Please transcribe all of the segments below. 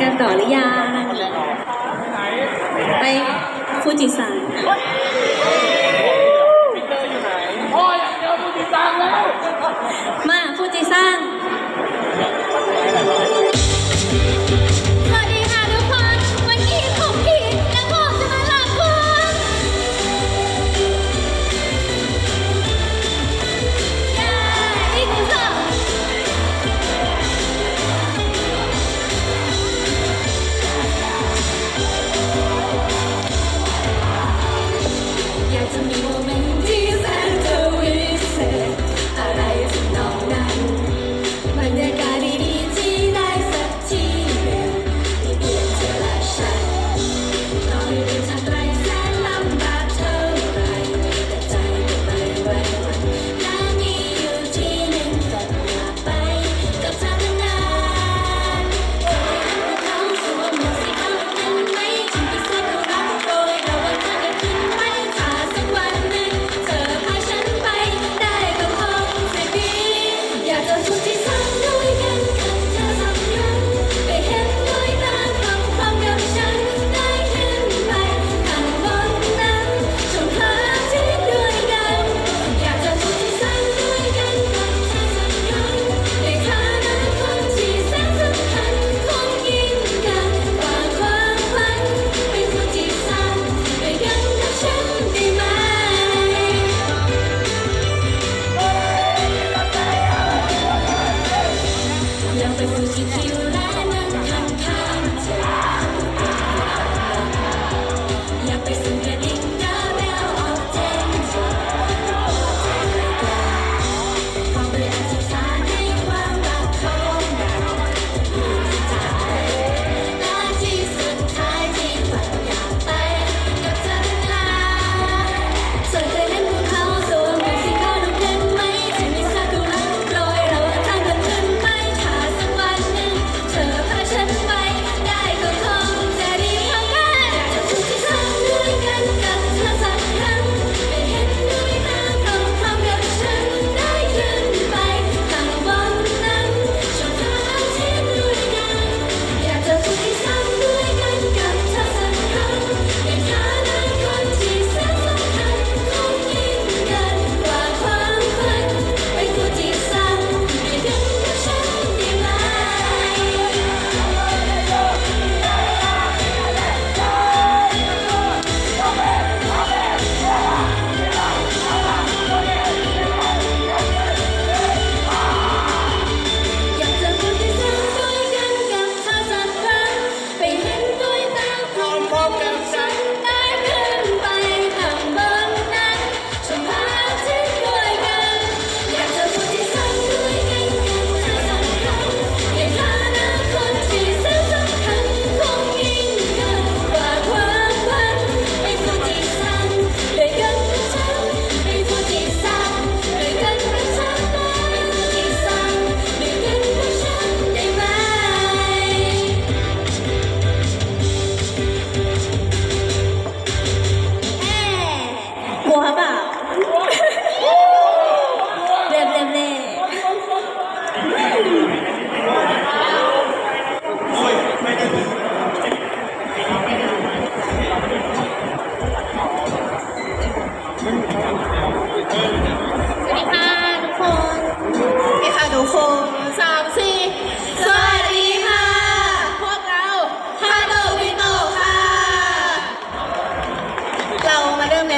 กันต่อหรือยัง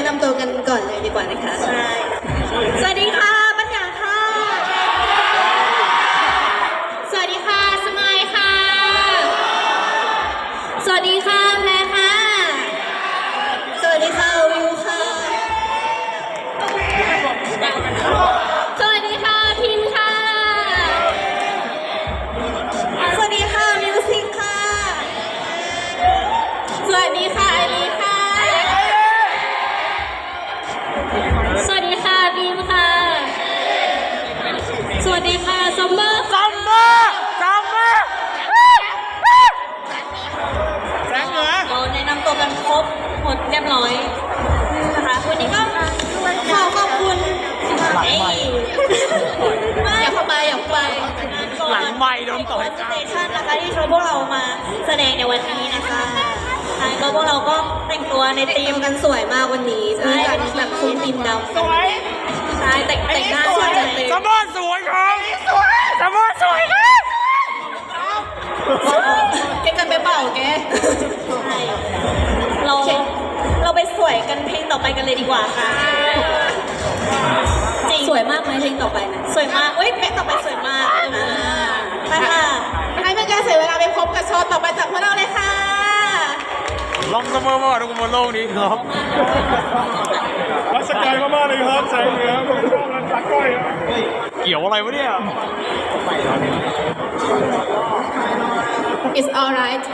นำตัวกันก่อนเลยดีกว่านะคะ ใช่ สวัสดีค่ะ ปัญญาค่ะ สวัสดีค่ะ สมัยค่ะ สวัสดีค่ะันครบหมดเรียบร้อยนะคะวันนี้ก็ขอขอบคุณหลังไมค์ไม่อยากไปอย่ากไปหลังใหมค์โดนต่อยสเตชันนะคะที่ชวนพวกเรามาแสดงในวันนี้นะคะแล้วพวกเราก็แต่งตัวในธีมกันสวยมากวันนี้ด้วแบบคุมธีมดำสวยใช่แต่งแต่งหน้าสวยสมบูรณ์สวยครับสมบูรณ์สวย แกจะไปเป่าแก ใช่เราเราไปสวยกันเพลงต่อไปกันเลยดีกว่าค่ะ จริงสวยมากไหมเพลงต่อไปนะสวยมากเอ้ยเพลงต่อไปสวยมากไปค่ะให้เป็นการเสียเวลาไปพบกับโชว์ต่อไปจากพวกเราเลยค่ะลองเสมอมาทุกคนบนโลกนี้ครับรักสกายมากๆเลยครับแสงเหนือผมชอบรักก้อยเกี่ยวอะไรวะเนี่ย It's alright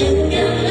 Single